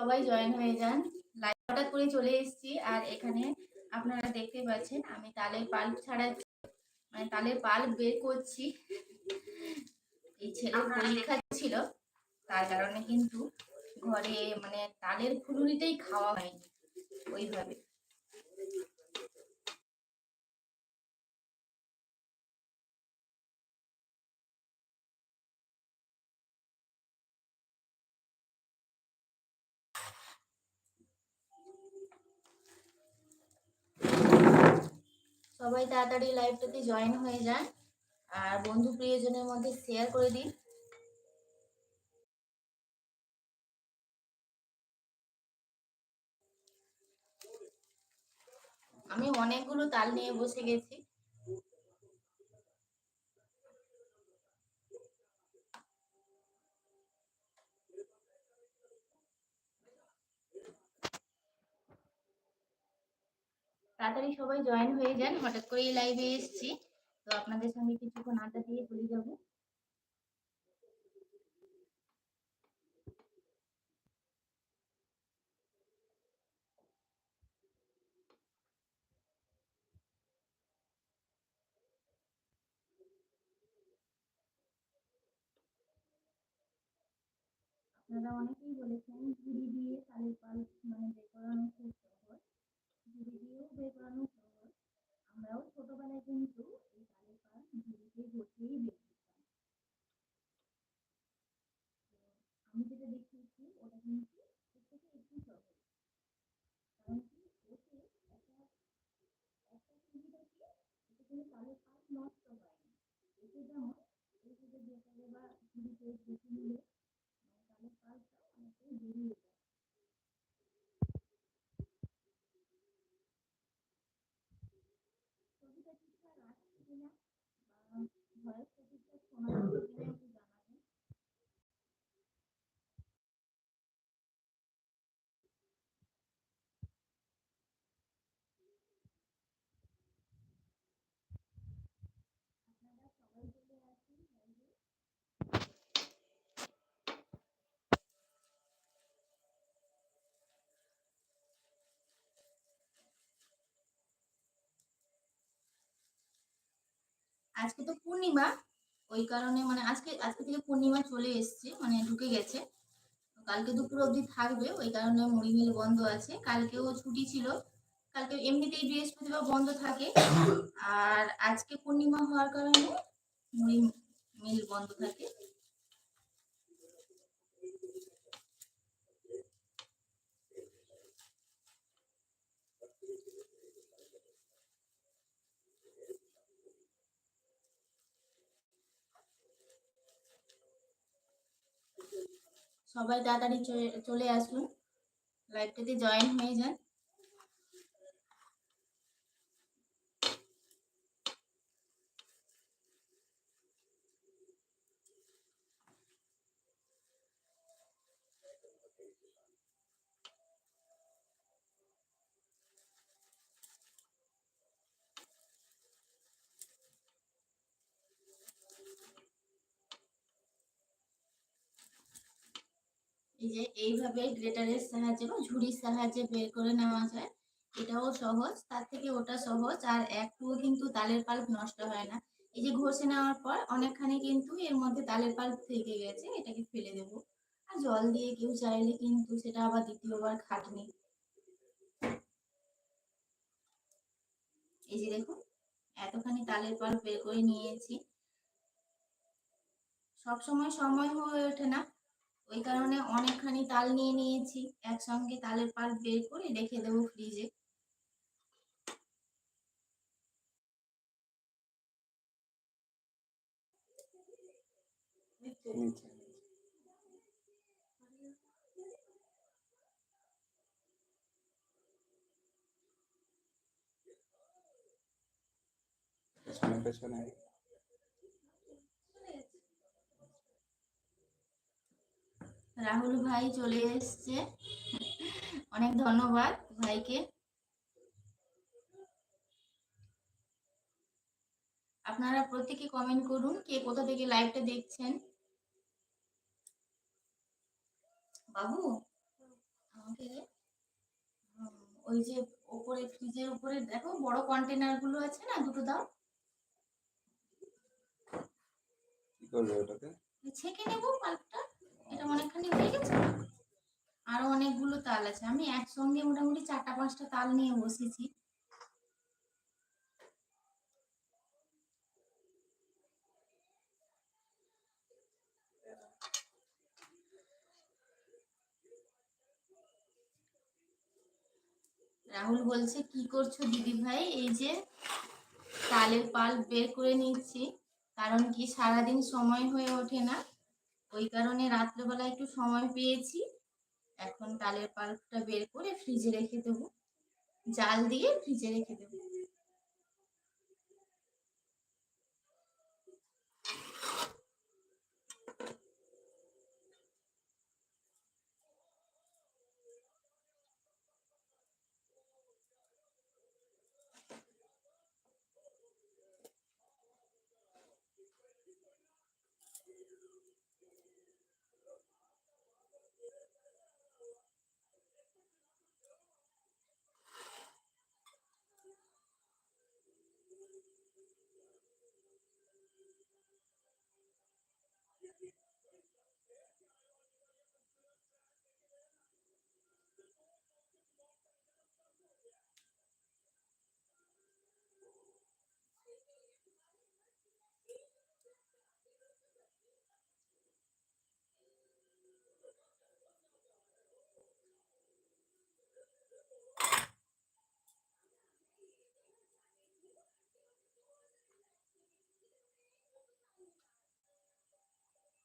সবাই জয়েন হয়ে যান। লাইভ হঠাৎ করে চলে এসেছি আর এখানে আপনারা দেখতে পাচ্ছেন আমি তালের পাল্প ছাড়াচ্ছি মানে তালের পাল্প বের করছি। এই ছেলের পরীক্ষা ছিল তার কারণে কিন্তু ঘরে মানে তালের ফুলুরিটাই খাওয়া হয়নি। ওইভাবে। সবাই তাড়াতাড়ি লাইভটাতে জয়েন হয়ে যান। আর বন্ধু প্রিয়জনের মধ্যে শেয়ার করে দিন। আমি অনেকগুলো তাল নিয়ে বসে গেছি। তাড়াতাড়ি সবাই জয়েন হয়ে যান, হঠাৎ করে এই লাইভে এসেছি। তো আপনাদের সঙ্গে কিছুক্ষণ আড্ডা দিয়ে চলে যাব। আপনারা অনেকেই বলেছেন, ঝুড়ি দিয়ে তালের পাল মানে বের করানো খুব ঝুড়ি দিয়েও করানো আমরাও ছোটবেলায় কিন্তু এই তালের পাল ঝুড়িতে বসিয়েই বের আমি যেটা দেখিয়েছি, ওটা কিন্তু এর থেকে একটু সহজ। কারণ কি, ওতে একটা একটা সুবিধা কি এতে কিন্তু তালের পাল নষ্ট হয় এতে যেমন এই যে বেকারে বা ঝুড়িতে বসে নিলে মানে তালের পালটা অনেকটাই বেরিয়ে যায় ছবিটা ঠিকঠাক আসছে কিনা বা ভয়েসটা ঠিকঠাক শোনা যাচ্ছে কিনা একটু জানাবেন আপনারা সবাই চলে আসুন লাইভে আজকে তো পূর্ণিমা, ওই কারণে মানে আজকে আজকে থেকে পূর্ণিমা চলে এসছে মানে ঢুকে গেছে। কালকে দুপুর অবধি থাকবে, ওই কারণে মুড়ি মিল বন্ধ আছে। কালকেও ছুটি ছিল, কালকে এমনিতেই বৃহস্পতিবার বন্ধ থাকে। আর আজকে পূর্ণিমা হওয়ার কারণে মুড়ি মিল বন্ধ থাকে। সবাই তাড়াতাড়ি চলে- চলে আসুন। লাইভটাতে জয়েন হয়ে যান। এই যে এইভাবে গ্রেটারের সাহায্যে বা ঝুড়ির সাহায্যে বের করে নেওয়া যায়, এটাও সহজ, তার থেকে ওটা সহজ, আর একটুও কিন্তু তালের পাল্প নষ্ট হয় না। এই যে ঘষে নেওয়ার পর অনেকখানি কিন্তু এর মধ্যে তালের পাল্প থেকে গেছে, এটাকে ফেলে দেবো। আর জল দিয়ে কেউ চাইলে কিন্তু সেটা আবার দ্বিতীয়বার খাটনি। এই যে দেখুন, এতখানি তালের পাল্প বের করে নিয়েছি। সব সময় সময় হয়ে ওঠে না ওই কারণে অনেকখানি তাল নিয়ে নিয়েছি। একসঙ্গে তালের পাল্প বের করে রেখে দেবো ফ্রিজে পেছনে পেছনে। রাহুল ভাই চলে এসছে। অনেক ধন্যবাদ ভাইকে। আপনারা প্রত্যেকে কমেন্ট করুন কে কোথা থেকে লাইভটা দেখছেন। বাবু? আমাকে ওই যে ওপরে ফ্রিজের উপরে দেখো বড় কন্টেনারগুলো আছে না দুটো দাও। কি করবে ওটাতে ছেঁকে নেব পাল্পটা। এটা অনেকখানি হয়ে গেছে? আরও অনেকগুলো তাল আছে। আমি একসঙ্গে মোটামুটি চারটা, পাঁচটা তাল নিয়ে বসেছি। রাহুল বলছে, কি করছ দিদি ভাই? এই যে তালের পাল বের করে নিচ্ছি। কারণ কি সারাদিন সময় হয়ে ওঠে না? ওই কারণে রাত্রেবেলা একটু সময় পেয়েছি। এখন তালের পাল্পটা বের করে ফ্রিজে রেখে দেবো। জাল দিয়ে ফ্রিজে রেখে দেবো।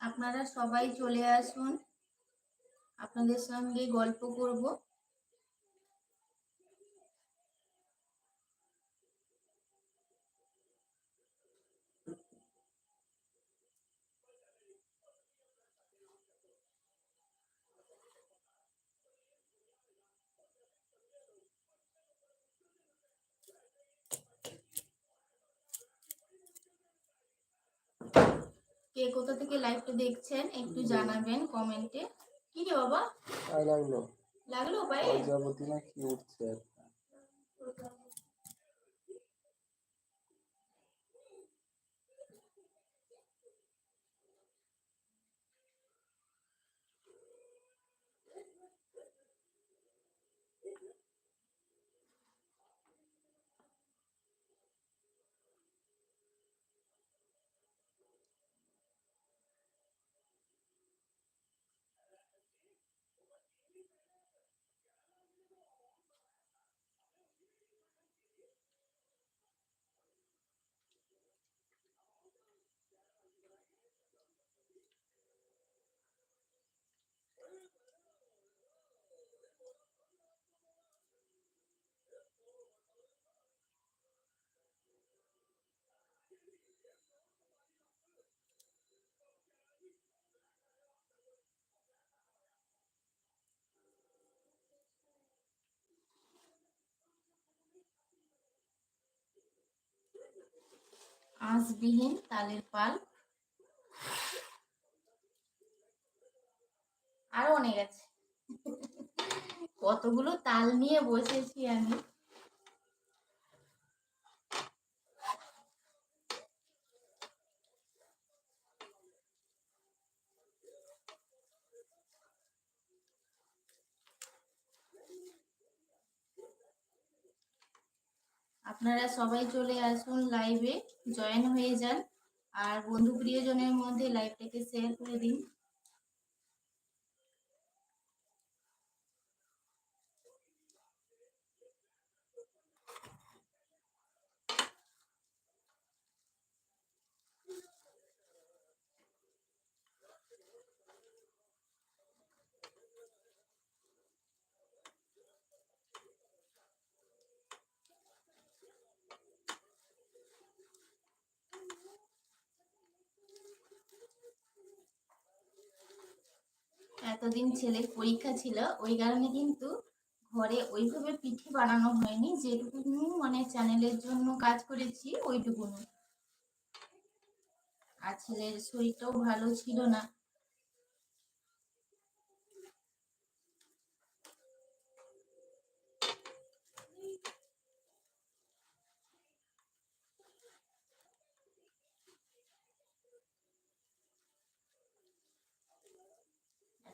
আপনারা সবাই চলে আসুন। আপনাদের সঙ্গে গল্প করব। কে কোথা থেকে লাইভটা দেখছেন একটু জানাবেন কমেন্টে কি রে বাবা? লাগল। লাগল ভাই প্রজাপতি না কি উঠছে? একটা আঁশবিহীন তালের পাল। আরও অনেক আছে। কতগুলো তাল নিয়ে বসেছি আমি। আপনারা সবাই চলে আসুন লাইভে জয়েন হয়ে যান। আর বন্ধু প্রিয়জনের মধ্যে লাইভটাকে শেয়ার করে দিন। এতদিন ছেলের পরীক্ষা ছিল, ওই কারণে কিন্তু ঘরে ওইভাবে পিঠে বানানো হয়নি যেটুকু মানে চ্যানেলের জন্য কাজ করেছি, ওইটুকুনি। আর ছেলের শরীরটাও ভালো ছিল না।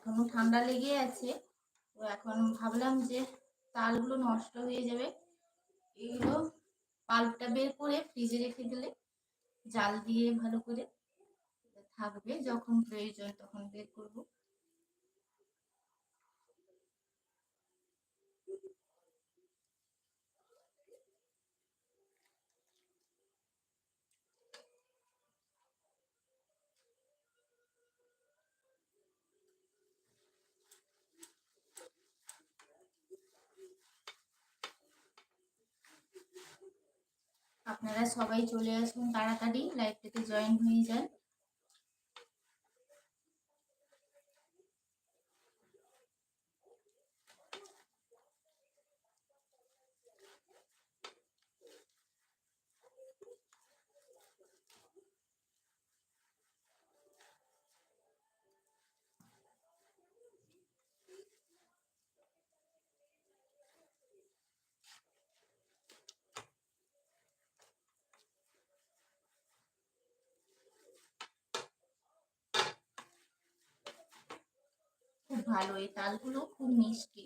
এখনও ঠান্ডা লেগে আছে। তো এখন ভাবলাম যে তালগুলো নষ্ট হয়ে যাবে। এগুলো পাল্পটা বের করে ফ্রিজে রেখে দিলে জাল দিয়ে ভালো করে থাকবে। যখন প্রয়োজন তখন বের করব। আপনারা সবাই চলে আসুন তাড়াতাড়ি লাইভটাতে জয়েন হয়ে যান। ভালো, এই তালগুলো খুব মিষ্টি।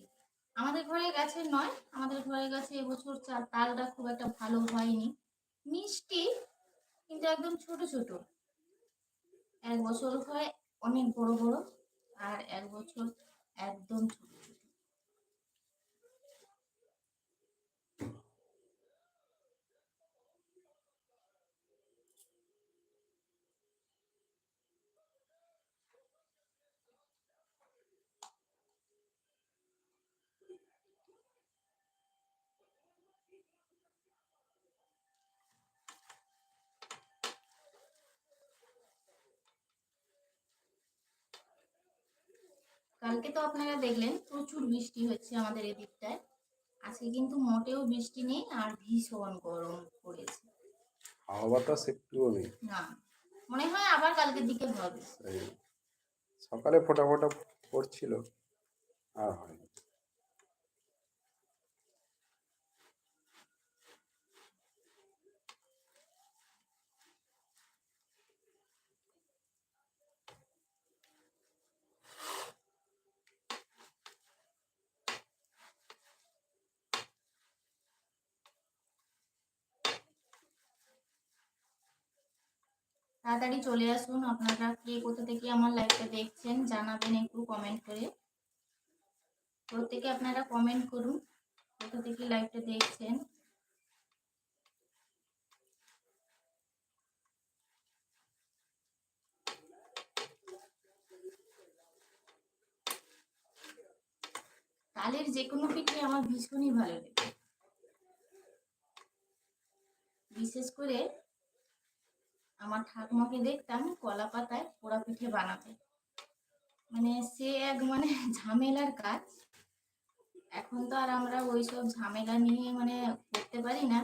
আমাদের ঘরে গাছে নয়, আমাদের ঘরে গাছে এবছর চাল তালটা খুব একটা ভালো হয়নি। মিষ্টি, কিন্তু একদম ছোট ছোট। এক বছর হয় অনেক বড় বড়, আর এক বছর একদম ছোট। কালকে তো আপনারা দেখলেন প্রচুর বৃষ্টি হচ্ছে আমাদের এদিকটায়। আজকে কিন্তু মোটেও বৃষ্টি নেই আর ভীষণ গরম পড়েছে। হাওয়া বাতাস একটুও নেই। না মনে হয় আবার কালকের দিকে হবে। সকালে ফোটা ফোটা পড়ছিল আর হয়নি। তাড়াতাড়ি চলে আসুন, আপনারা কে কোথা থেকে আমার লাইভটা দেখছেন জানাবেন একটু কমেন্ট করে। প্রত্যেকে আপনারা কমেন্ট করুন, কোথা থেকে লাইভটা দেখছেন। তালের যে কোনো পিঠে আমার ভীষণই ভালো লাগে। বিশেষ করে আমার ঠাকুমাকে দেখতাম কলা পাতায় পোড়া পিঠে বানাতে। মানে সে এক মানে ঝামেলার কাজ। এখন তো আর আমরা ওইসব ঝামেলা নিয়ে মানে করতে পারি না।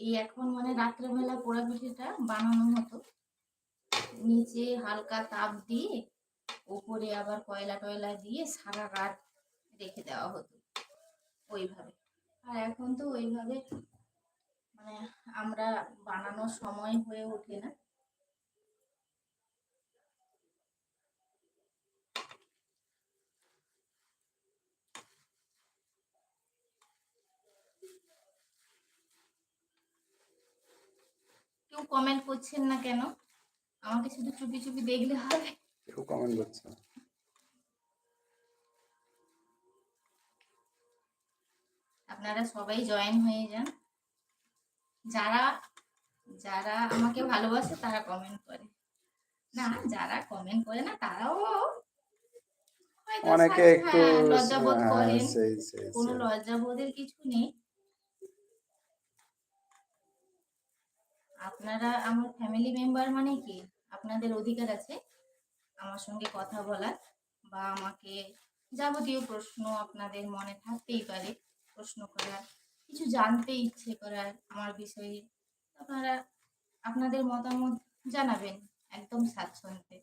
এই এখন মানে রাত্রেবেলা পোড়া পিঠেটা বানানো হতো। নিচে হালকা তাপ দিয়ে উপরে আবার কয়লা টয়লা দিয়ে সারা রাত রেখে দেওয়া হতো। ওইভাবে। আর এখন তো ওইভাবে মানে আমরা বানানোর সময় হয়ে ওঠে না। কেউ কমেন্ট করছেন না কেন? আমাকে শুধু চুপি চুপি দেখলে হবে। কেউ কমেন্ট করছে আপনারা সবাই জয়েন হয়ে যান। যারা যারা আমাকে ভালোবাসে তারা কমেন্ট করে। না যারা কমেন্ট করে না তারাও অনেকে একটু হ্যাঁ, লজ্জাবোধ হ্যাঁ, করেন। কোনো। লজ্জাবোধের কিছু নেই। আপনারা আমার ফ্যামিলি মেম্বার মানে কি? আপনাদের অধিকার আছে আমার সঙ্গে কথা বলার বা আমাকে যাবতীয় প্রশ্ন আপনাদের মনে থাকতেই পারে প্রশ্ন করার। কিছু জানতে ইচ্ছে করার আমার বিষয়ে। আপনারা আপনাদের মতামত জানাবেন একদম স্বাচ্ছন্দ্যে।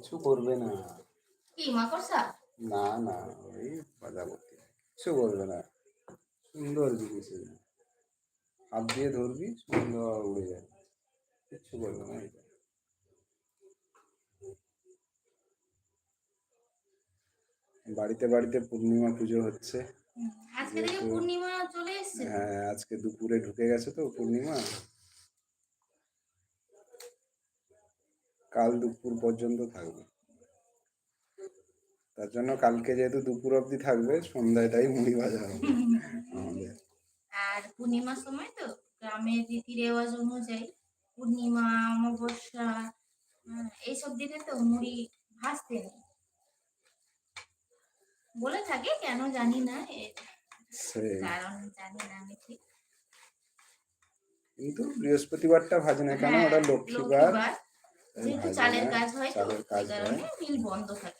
কিছু করবে না। কি মাকড়সা? না না ওই প্রজাপতি কিছু করবে না। সুন্দর জিনিস। হাত দিয়ে ধরবি সুন্দর উড়ে যাবে। কিচ্ছু করবে না। এটা বাড়িতে বাড়িতে পূর্ণিমা পুজো হচ্ছে। হ্যাঁ আজকে দুপুরে ঢুকে গেছে তো পূর্ণিমা। কাল দুপুর পর্যন্ত থাকবে। তার জন্য কালকে যেহেতু দুপুর অবধি থাকবে সন্ধ্যাটাই মুড়ি ভাজা হবে আমাদের। আর পূর্ণিমার সময় তো গ্রামের রীতি রেওয়াজ অনুযায়ী পূর্ণিমা অমাবস্যা হ্যাঁ, এইসব দিনে তো মুড়ি ভাজতে নেই। বলে থাকে কেন জানি না কারণ জানি না আমি ঠিক। কিন্তু বৃহস্পতিবারটা ভাজে না কেন? হ্যাঁ, ওটা লক্ষ্মীবার। তাই যেহেতু চালের কাজ হয় তো সেই কারণে মিল বন্ধ থাকে।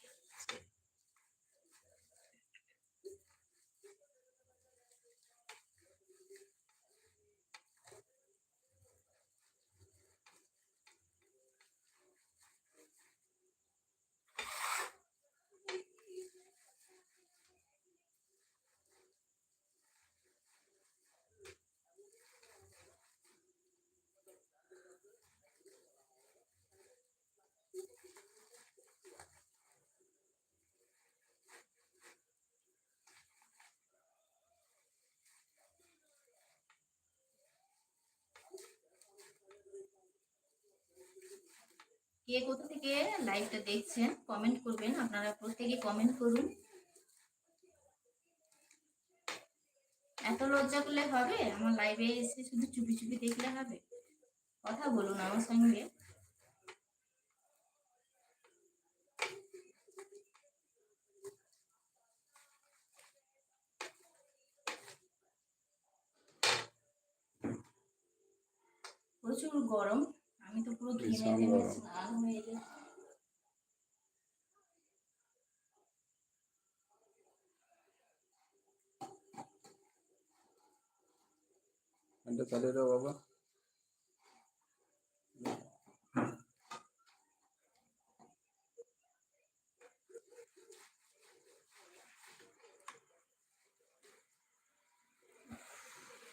কে কোথা থেকে লাইভটা দেখছেন কমেন্ট করবেন। আপনারা প্রত্যেকে কমেন্ট করুন। এত লজ্জা করলে হবে? আমার লাইভে এসে শুধু চুপি চুপি দেখলে হবে? কথা বলুন আমার সঙ্গে। প্রচুর গরম। আমি তো পুরো ঘেমে ভীষণ ঘেমে গরম। স্নান হয়ে যাচ্ছি এটা চালিয়ে দাও বাবা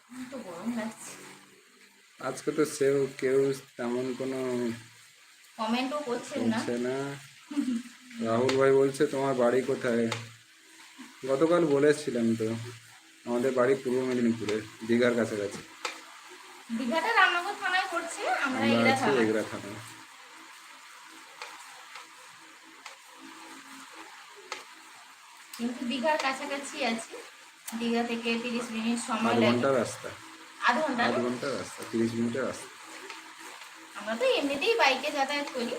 আমার তো গরম লাগছে আজকে তো সেও কেউ তেমন কোনো কমেন্টও করছেন না। না। রাহুল ভাই বলছে তোমার বাড়ি কোথায়? গতকাল বলেছিলাম তো আমাদের বাড়ি পূর্ব মেদিনীপুরে দীঘার কাছাকাছি। দীঘাটা রামনগর থানায় করছে আমরা আমরা থানা এগরা থানা কিন্তু দীঘার কাছাকাছি আছি। দীঘা থেকে তিরিশ মিনিট সময় লাগে। ঘণ্টা রাস্তা। আধ ঘণ্টা আধ? ঘণ্টা রাস্তা তিরিশ মিনিটের রাস্তা। আমরা তো এমনিতেই বাইকে যাতায়াত করি।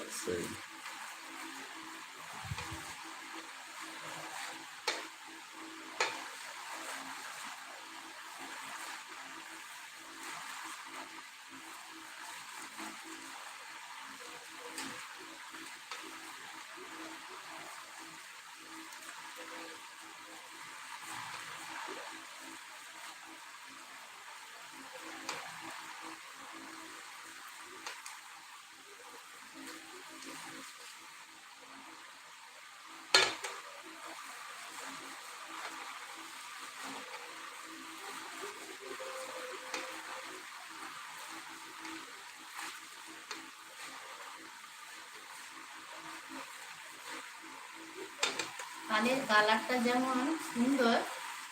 কানের কালারটা যেমন সুন্দর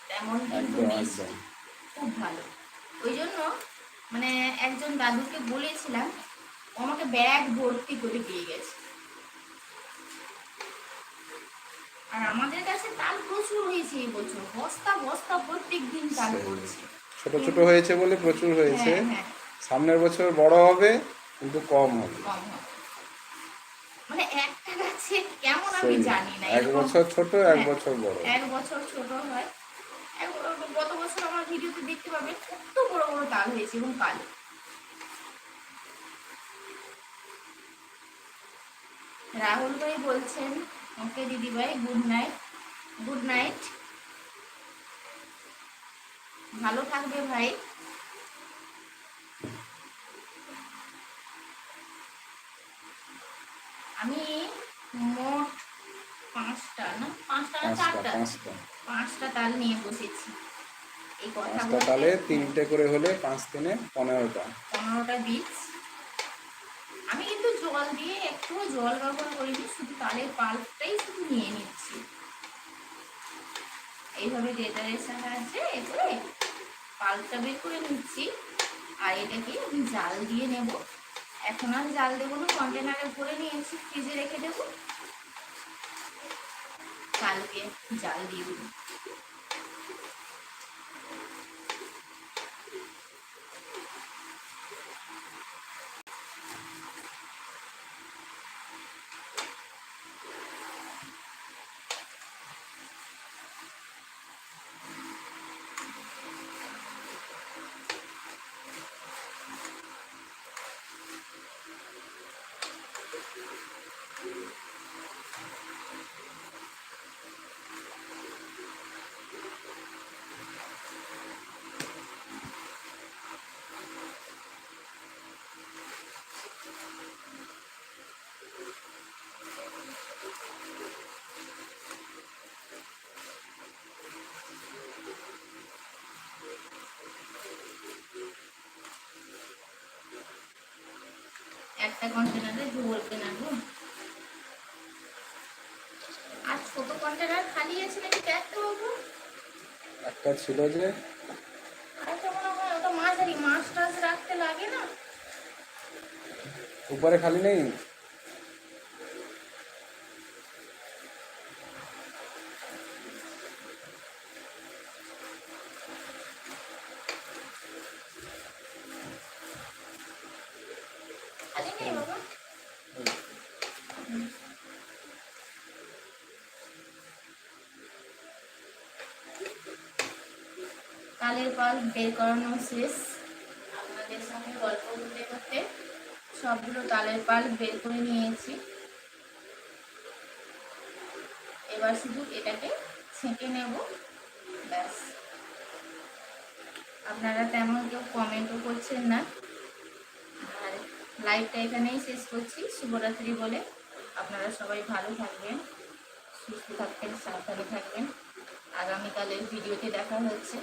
তেমন কিন্তু মিষ্টি খুব ভালো। ওই জন্য মানে একজন দাদুকে বলেছিলাম আমাকে ব্যাগ ভর্তি করে দিয়ে গেছে। আর আমাদের কাছে তাল প্রচুর হয়েছে এই বছর বস্তা বস্তা প্রত্যেক দিন তাল। করছে ছোট ছোট হয়েছে বলে প্রচুর হয়েছে। হ্যাঁ হ্যাঁ। সামনের বছর বড় হবে কিন্তু কম হবে। কম হবে। মানে একটা গাছে কেমন আমি জানি না এক বছর ছোট এক হ্যাঁ। বছর বড়। এক বছর ছোট হয়। গত বছর আমার ভিডিওতে দেখতে পাবেন কত বড় বড় তাল হয়েছে এবং কালো। রাহুল ভাই বলছেন ওকে দিদি ভাই গুড নাইট গুড নাইট ভালো থাকবে ভাই। আমি মোট পাঁচটা না? পাঁচটা না চারটা? পাঁচটা। পাঁচটা তাল নিয়ে বসেছি। এই কথা পাঁচটা তালে তিনটে করে হলে পাঁচ তিনে পনেরোটা। পনেরোটা বীজ। আমি কিন্তু জল দিয়ে একটু জল ব্যবহার করিনি শুধু তালের পাল্পটাই শুধু নিয়ে নিচ্ছি। এইভাবে গ্রেটারের সাহায্যে এ করে পাল্পটা বের করে নিচ্ছি আর এটাকে আমি জাল দিয়ে নেব। এখন আর জাল দেবো না কন্টেনারে ভরে নিয়েছি ফ্রিজে রেখে দেবো। কালকে জাল দিয়ে দেবো। একটা কন্টেনারে ভরবে না আর ছোট কন্টেনার খালি আছে নাকি দেখতে বাবু? একটা ছিল যে। আরেকটা মনে হয় ওটা মাঝারি মাছ টাছ রাখতে লাগে না। উপরে খালি নেই খালি নেই বাবা কালের পাল বের করানো শেষ। আপনাদের সঙ্গে গল্প করতে করতে সবগুলো তালের পাল বের করে নিয়েছি। এবার শুধু এটাকে ছেঁকে নেব। ব্যাস। আপনারা তেমন কেউ কমেন্টও করছেন না। আর লাইভটা এখানেই শেষ করছি। শুভরাত্রি বলে আপনারা সবাই ভালো থাকবেন, সুস্থ থাকবেন, সাবধানে থাকবেন। আগামীকালের ভিডিওতে দেখা হচ্ছে।